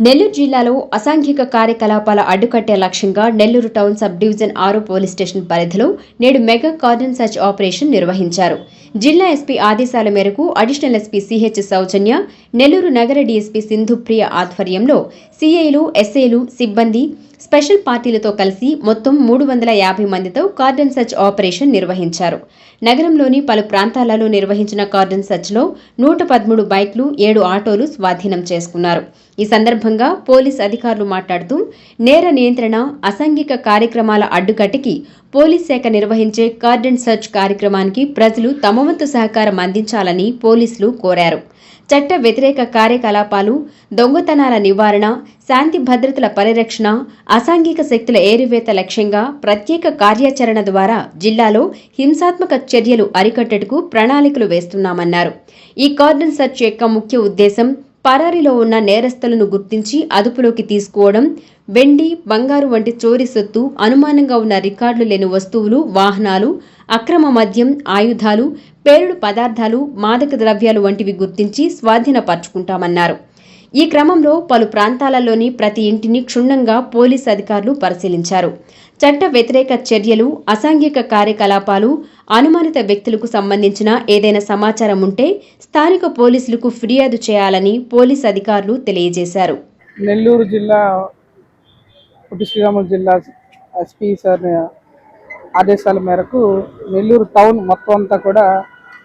నెల్లూరు జిల్లాలో అసాంఘిక కార్యకలాపాల అడ్డుకట్టే లక్ష్యంగా నెల్లూరు టౌన్ సబ్ డివిజన్ ఆరో పోలీస్ స్టేషన్ పరిధిలో నేడు మెగా కార్డన్ సర్చ్ ఆపరేషన్ నిర్వహించారు. జిల్లా ఎస్పీ ఆదేశాల మేరకు additional SP CH Soujanya Nellore నగర డీఎస్పీ సింధుప్రియ ఆధ్వర్యంలో సీఐలు ఎస్ఐలు సిబ్బంది స్పెషల్ పార్టీలతో కలిసి మొత్తం మూడు వందల యాభై మందితో కార్డన్ సర్చ్ ఆపరేషన్ నిర్వహించారు. నగరంలోని పలు ప్రాంతాలలో నిర్వహించిన కార్డన్ సర్చ్లో నూట పదమూడు బైక్లు ఏడు ఆటోలు స్వాధీనం చేసుకున్నారు. ఈ సందర్భంగా పోలీస్ అధికారులు మాట్లాడుతూ నేర నియంత్రణ అసాంఘిక కార్యక్రమాల అడ్డుకట్టికి పోలీస్ శాఖ నిర్వహించే కార్డన్ సర్చ్ కార్యక్రమానికి ప్రజలు తమ వంతు సహకారం అందించాలని పోలీసులు కోరారు. చట్ట వ్యతిరేక కార్యకలాపాలు దొంగతనాల నివారణ శాంతి భద్రతల పరిరక్షణ అసాంఘిక శక్తుల ఏరివేత లక్ష్యంగా ప్రత్యేక కార్యాచరణ ద్వారా జిల్లాలో హింసాత్మక చర్యలు అరికట్టటకు ప్రణాళికలు వేస్తున్నామన్నారు. ఈ కార్డన్ సర్చ్ యొక్క ముఖ్య ఉద్దేశం పరారీలో ఉన్న నేరస్తులను గుర్తించి అదుపులోకి తీసుకోవడం వెండి బంగారు వంటి చోరీ సొత్తు అనుమానంగా ఉన్న రికార్డులు లేని వస్తువులు వాహనాలు అక్రమ మద్యం ఆయుధాలు పేలుడు పదార్థాలు మాదక ద్రవ్యాలు వంటివి గుర్తించి స్వాధీనపరచుకుంటామన్నారు. ఈ క్రమంలో పలు ప్రాంతాలలోని ప్రతి ఇంటిని క్షుణ్ణంగా పోలీస్ అధికారులు పరిశీలించారు. చట్ట వ్యతిరేక చర్యలు అసాంఘిక కార్యకలాపాలు అనుమానిత వ్యక్తులకు సంబంధించిన ఏదైనా సమాచారం ఉంటే స్థానిక పోలీసులకు ఫిర్యాదు చేయాలని పోలీస్ అధికారులు తెలియజేశారు. నెల్లూరు జిల్లా శ్రీరాములు జిల్లా ఎస్పీ సార్ ఆదేశాల మేరకు నెల్లూరు టౌన్ మొత్తం అంతా కూడా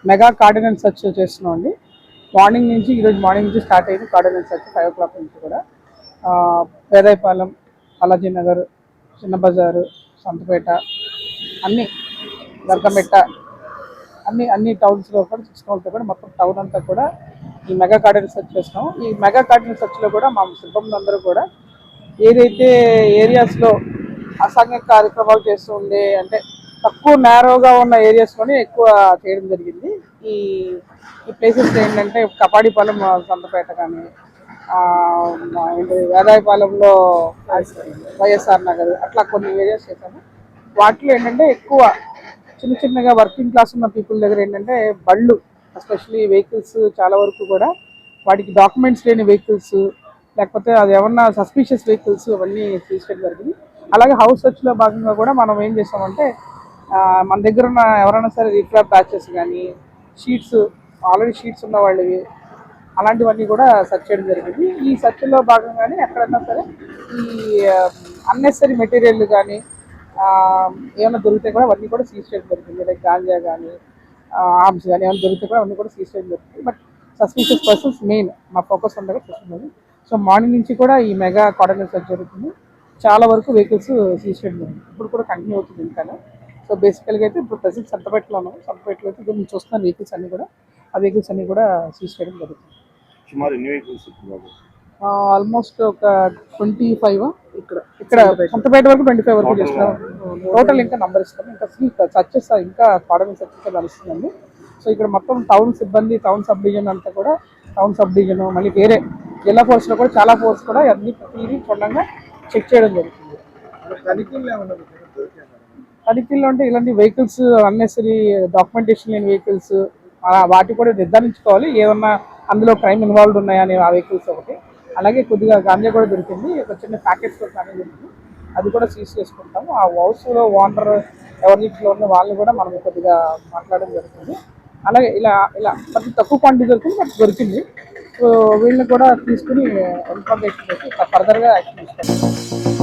మెగా కార్డినెన్స్ సర్చ్ చేస్తున్నాం అండి. మార్నింగ్ నుంచి ఈరోజు మార్నింగ్ నుంచి స్టార్ట్ అయింది cordon and search five o'clock నుంచి కూడా. ఆ, పేదాయపాలెం అలాజీ నగర్ చిన్న బజారు సంతపేట అన్ని దర్గమెట్ట అన్ని అన్ని టౌన్స్లో కూడా చూసుకోవాలంటే కూడా మొత్తం టౌన్ అంతా కూడా ఈ మెగా కార్డినెన్స్ సర్చ్ చేస్తాం ఈ మెగా కార్డినెన్స్ సర్చ్లో కూడా మా సిబ్బంది అందరూ కూడా ఏదైతే ఏరియాస్లో అసాంఘిక కార్యక్రమాలు చేస్తూ ఉండే అంటే తక్కువ నేరోగా ఉన్న ఏరియాస్లోనే ఎక్కువ చేయడం జరిగింది. ఈ ఈ ప్లేసెస్ ఏంటంటే కపాడిపాలెం సంతపేట కానీ ఏంటి వేదాయపాలెంలో వైఎస్ఆర్ నగర్ అట్లా కొన్ని ఏరియాస్ చేశాము. వాటిలో ఏంటంటే ఎక్కువ చిన్న చిన్నగా వర్కింగ్ క్లాస్ ఉన్న పీపుల్ దగ్గర ఏంటంటే బళ్ళు ఎస్పెషలీ వెహికల్స్ చాలా వరకు కూడా వాటికి డాక్యుమెంట్స్ లేని వెహికల్స్ లేకపోతే అది ఏమన్నా సస్పీషియస్ వెహికల్స్ అవన్నీ తీసుకెళ్ళి జరిగింది. అలాగే హౌస్ సర్చ్లో భాగంగా కూడా మనం ఏం చేస్తామంటే మన దగ్గర ఉన్న ఎవరైనా సరే రిఫ్లాప్ బ్యాచెస్ కానీ షీట్స్ ఆల్రెడీ షీట్స్ ఉన్న వాళ్ళవి అలాంటివన్నీ కూడా సెర్చ్ చేయడం జరిగింది. ఈ సెర్చ్లో భాగంగానే ఎక్కడన్నా సరే ఈ అన్నెసరీ మెటీరియల్ కానీ ఏమైనా దొరికితే కూడా అవన్నీ కూడా సీజ్ చేయడం జరిగింది లైక్ గాంజా కానీ ఆర్మ్స్ కానీ ఏమైనా దొరికితే కూడా అవన్నీ కూడా సీజ్ చేయడం జరుగుతుంది. బట్ సస్పీషియస్ పర్సన్స్ మెయిన్ మా ఫోకస్ ఉండగా చూస్తున్నది సో మార్నింగ్ నుంచి కూడా ఈ మెగా కోఆర్డినేట్ సెర్చ్ జరుగుతుంది. చాలా వరకు వెహికల్స్ సీజ్ చేయడం జరిగింది ఇప్పుడు కూడా కంటిన్యూ అవుతుంది ఇంకా. సో బేసికల్గా అయితే ఇప్పుడు ప్రజెంట్ సంతపేటలో ఉన్నాం సంతపేటలో అయితే ఇప్పుడు నేను చూస్తున్న వెహికల్స్ అన్ని కూడా ఆ వెహికల్స్ అన్ని కూడా సీజ్ చేయడం జరుగుతుంది. సుమారు ఎన్ని వెహికల్స్ ఆల్మోస్ట్ ఒక ట్వంటీ ఫైవ్ ఇక్కడ. ఇక్కడ సంతపేట వరకు. ట్వంటీ ఫైవ్ వరకు చేస్తున్నాం. టోటల్ ఇంకా నంబర్ ఇస్తాం ఇంకా సర్చెస్ ఇంకా కోఆర్డినేట్ సర్చెస్ నడుస్తుందండి. సో ఇక్కడ మొత్తం టౌన్ సిబ్బంది టౌన్ సబ్ డివిజన్ అంతా కూడా టౌన్ సబ్ డివిజన్ మళ్ళీ వేరే జిల్లా ఫోర్స్లో కూడా చాలా ఫోర్స్ కూడా అన్ని తీరి క్షుణ్ణంగా చెక్ చేయడం జరుగుతుంది. తనిఖీలు ఏమన్నా దొరికాయి తనిఖీల్లో అంటే ఇలాంటి వెహికల్స్ అన్నెసరీ డాక్యుమెంటేషన్ లేని వెహికల్స్ వాటి కూడా నిర్ధారించుకోవాలి. ఏమన్నా అందులో క్రైమ్ ఇన్వాల్వ్డ్ ఉన్నాయని ఆ వెహికల్స్ ఒకటి. అలాగే కొద్దిగా గాంజా కూడా దొరికింది. ఒక చిన్న ప్యాకెట్స్ కూడా కానీ దొరికింది. అది కూడా సీజ్ చేసుకుంటాము. ఆ హౌస్లో ఓనర్ ఎవరింట్లో ఉన్న వాళ్ళు కూడా మనం కొద్దిగా మాట్లాడడం జరుగుతుంది. అలాగే ఇలా ఇలా ప్రతి తక్కువ క్వాంటిటీ దొరికింది బట్ దొరికింది. సో వీళ్ళని కూడా తీసుకుని ఇన్ఫర్మేషన్ ఫర్దర్గా యాక్షన్ తీసుకుంటాం